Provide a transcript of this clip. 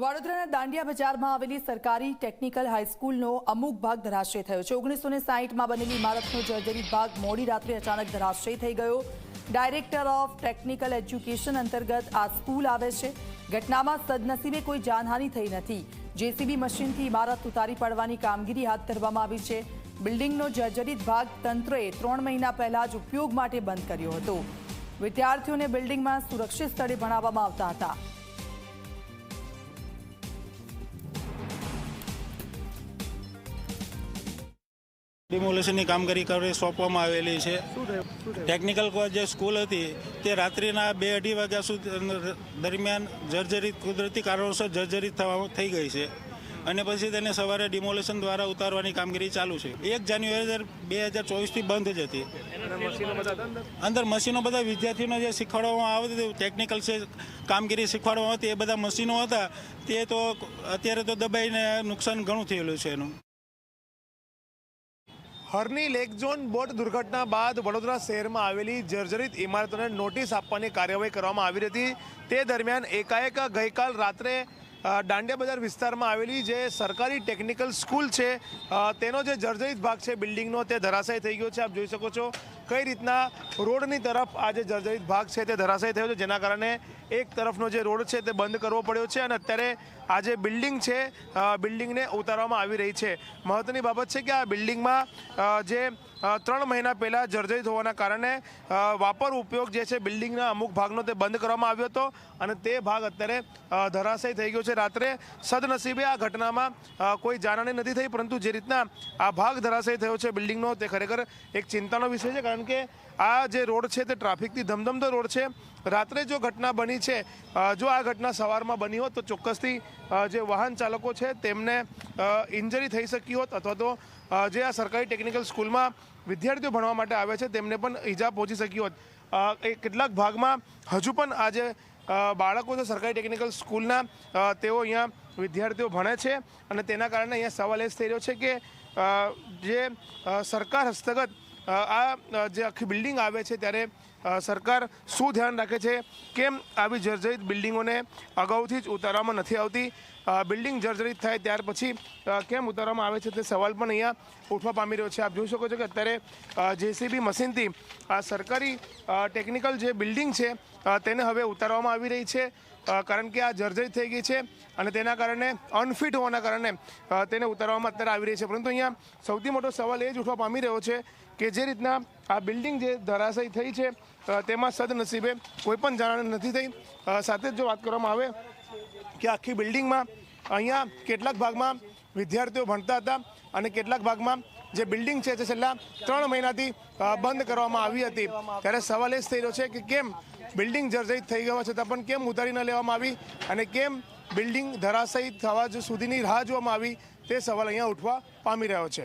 વડોદરાના દાંડિયા બજારમાં આવેલી સરકારી ટેકનિકલ હાઈસ્કૂલનો અમુક ભાગ ધરાશય થયો છે. ઓગણીસો ને સાહીઠમાં બનેલી ઇમારતનો જર્જરિત ભાગ મોડી રાત્રે અચાનક ધરાશય થઈ ગયો. ડાયરેક્ટર ઓફ ટેકનિકલ એજ્યુકેશન અંતર્ગત આ સ્કૂલ આવે છે. ઘટનામાં સદનસીબે કોઈ જાનહાનિ થઈ નથી. જેસીબી મશીનથી ઇમારત ઉતારી પાડવાની કામગીરી હાથ ધરવામાં આવી છે. બિલ્ડિંગનો જર્જરિત ભાગ તંત્રએ ત્રણ મહિના પહેલા જ ઉપયોગ માટે બંધ કર્યો હતો. વિદ્યાર્થીઓને બિલ્ડિંગમાં સુરક્ષિત સ્થળે ભણાવવામાં આવતા હતા. ડિમોલેશનની કામગીરી કરી સોંપવામાં આવેલી છે. ટેકનિકલ જે સ્કૂલ હતી, તે રાત્રિના બે અઢી વાગ્યા સુધી દરમિયાન જર્જરિત, કુદરતી કારણોસર જર્જરિત થવા, થઈ ગઈ છે. અને પછી તેને સવારે ડિમોલેશન દ્વારા ઉતારવાની કામગીરી ચાલુ છે. એક જાન્યુઆરી બે હજાર ચોવીસથી બંધ જ હતી. અંદર મશીનો બધા વિદ્યાર્થીઓને જે શીખવાડવામાં આવતી હતી ટેકનિકલ છે કામગીરી શીખવાડવામાં આવતી એ બધા મશીનો હતા. તે તો, અત્યારે તો દબાઈને નુકસાન ઘણું થયેલું છે એનું. હરની લેક ઝોન બોટ દુર્ઘટના બાદ વડોદરા શહેરમાં આવેલી જર્જરિત ઇમારતોને નોટિસ આપવાની કાર્યવાહી કરવામાં આવી હતી. તે દરમિયાન એકાએક ગઈકાલ રાત્રે દાંડિયા બજાર વિસ્તારમાં આવેલી જે સરકારી ટેકનિકલ સ્કૂલ છે તેનો જે જર્જરિત ભાગ છે, બિલ્ડિંગનો તે ધરાશાય થઈ ગયો છે. આપ જોઈ શકો છો કઈ રીતના રોડની તરફ આ જે જર્જરિત ભાગ છે તે ધરાશાય થયો છે, જેના કારણે એક તરફનો જે રોડ છે તે બંધ કરવો પડ્યો છે અને અત્યારે આ જે બિલ્ડિંગ છે બિલ્ડિંગને ઉતારવામાં આવી રહી છે. મહત્ત્વની બાબત છે કે આ બિલ્ડિંગમાં જે ત્રણ મહિના પહેલાં જર્જરિત હોવાના કારણે વાપર ઉપયોગ જે છે બિલ્ડિંગના અમુક ભાગનો તે બંધ કરવામાં આવ્યો હતો અને તે ભાગ અત્યારે ધરાશય થઈ ગયો છે. રાત્રે સદનસીબે આ ઘટનામાં કોઈ જાનહાની નથી થઈ, પરંતુ જે રીતના આ ભાગ ધરાશય થયો છે બિલ્ડિંગનો તે ખરેખર એક ચિંતાનો વિષય છે, કારણ કે આ જે રોડ છે તે ટ્રાફિકથી ધમધમતો રોડ છે. રાત્રે જો ઘટના બની છે જો આ ઘટના સવારમાં બની હોત તો ચોક્કસથી જે વાહન ચાલકો છે તેમને ઇન્જરી થઈ શકી હોત અથવા તો જે આ સરકારી ટેકનિકલ સ્કૂલમાં વિદ્યાર્થીઓ ભણવા માટે આવે છે તેમને પણ ઈજા પહોંચી શકી હોત. એ કેટલાક ભાગમાં હજુ પણ આ જે બાળકો છે સરકારી ટેકનિકલ સ્કૂલના તેઓ અહીંયા વિદ્યાર્થીઓ ભણે છે અને તેના કારણે અહીંયા સવાલ એ થઈ રહ્યો છે કે જે સરકાર હસ્તગત આ જે આખી બિલ્ડિંગ આવે છે ત્યારે સરકાર શું ધ્યાન રાખે છે? કેમ આવી જર્જરિત બિલ્ડિંગોને અગાઉથી જ ઉતારવામાં નથી આવતી? બિલ્ડિંગ જર્જરિત થાય ત્યાર પછી કેમ ઉતારવામાં આવે છે તે સવાલ પણ અહીંયા ઉઠવા પામી રહ્યો છે. આપ જોઈ શકો છો કે અત્યારે જેસીબી મશીનથી આ સરકારી ટેકનિકલ જે બિલ્ડિંગ છે તેને હવે ઉતારવામાં આવી રહી છે. કારણ કે આ જર્જરિત થઈ ગઈ છે અને તેના કારણે, અનફિટ હોવાના કારણે તેને ઉતારવામાં અત્યારે આવી રહી છે. પરંતુ અહીંયા સૌથી મોટો સવાલ એ જ ઉઠવા પામી રહ્યો છે કે જે રીતના આ બિલ્ડિંગ જે ધરાશયી થઈ છે તેમાં સદનસીબે કોઈ પણ જાણ નથી થઈ. સાથે જ જો વાત કરવામાં આવે કે આખી બિલ્ડિંગમાં અહીંયા કેટલાક ભાગમાં વિદ્યાર્થીઓ ભણતા હતા અને કેટલાક ભાગમાં જે બિલ્ડિંગ છે તે છેલ્લા ત્રણ મહિનાથી બંધ કરવામાં આવી હતી. ત્યારે સવાલ એ જ થઈ રહ્યો છે કે કેમ બિલ્ડિંગ જર્જરિત થઈ ગયા, છતાં પણ કેમ ઉતારી ન લેવામાં આવી અને કેમ બિલ્ડિંગ ધરાશયી થવા સુધીની રાહ જોવામાં આવી તે સવાલ અહીંયા ઉઠવા પામી રહ્યો છે.